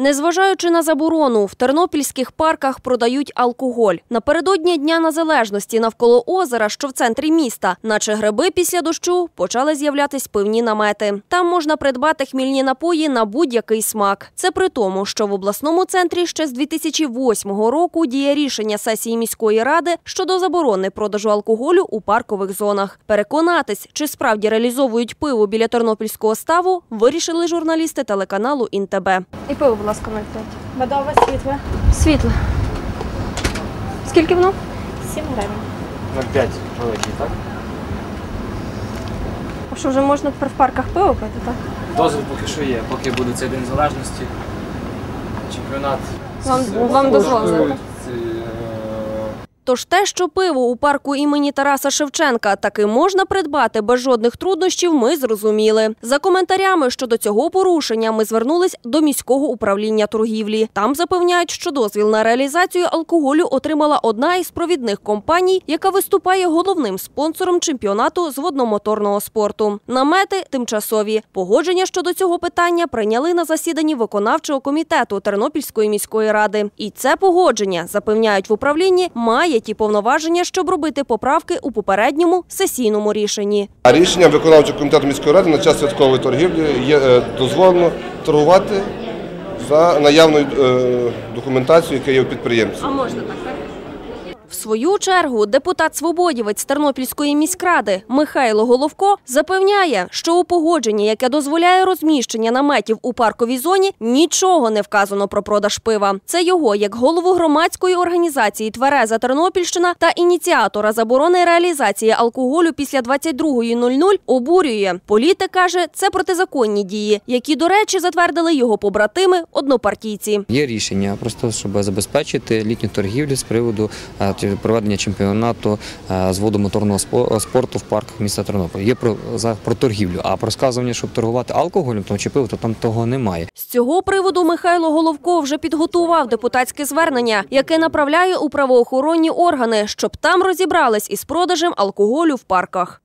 Незважаючи на заборону, в тернопільських парках продають алкоголь. Напередодні Дня Незалежності навколо озера, що в центрі міста, наче гриби після дощу, почали з'являтись пивні намети. Там можна придбати хмільні напої на будь-який смак. Це при тому, що в обласному центрі ще з 2008 року діє рішення сесії міської ради щодо заборони продажу алкоголю у паркових зонах. Переконатись, чи справді реалізовують пиво біля тернопільського ставу, вирішили журналісти телеканалу «ІнТБ». І пиво, ласка, 0,5. Медове світле Світле. Скільки воно? 7 гривень. 0,5 великий, так? А що вже можна тепер в парках пиво пити, так? Дозвіл поки що є, поки буде цей день незалежності. Чемпіонат. Вам- вам дозволено, Тож те, що пиво у парку імені Тараса Шевченка таки можна придбати без жодних труднощів, ми зрозуміли. За коментарями щодо цього порушення ми звернулись до міського управління торгівлі. Там запевняють, що дозвіл на реалізацію алкоголю отримала одна із провідних компаній, яка виступає головним спонсором чемпіонату з водномоторного спорту. Намети тимчасові. Погодження щодо цього питання прийняли на засіданні виконавчого комітету Тернопільської міської ради. І це погодження запевняють в управлінні має ті повноваження, щоб робити поправки у попередньому сесійному рішенні. А рішенням виконавчого комітету міської ради на час святкової торгівлі є е, дозволено торгувати за наявною е, документацією, яка є у підприємців. можна так? В свою чергу депутат Свободівець Тернопільської міськради Михайло Головко запевняє, що у погодженні, яке дозволяє розміщення наметів у парковій зоні, нічого не вказано про продаж пива. Це його як голову громадської організації Твереза Тернопільщина та ініціатора заборони реалізації алкоголю після 22.00 обурює. Політик каже, це протизаконні дії, які, до речі, затвердили його побратими однопартійці. Є рішення просто, щоб забезпечити літню торгівлю з приводу проведення чемпіонату е, з водомоторного спо- спорту в парках міста Тернополя. Є про за про торгівлю, а про сказування, щоб торгувати алкоголем, то чи пиво, то там того немає. З цього приводу Михайло Головко вже підготував депутатське звернення, яке направляє у правоохоронні органи, щоб там розібрались із продажем алкоголю в парках.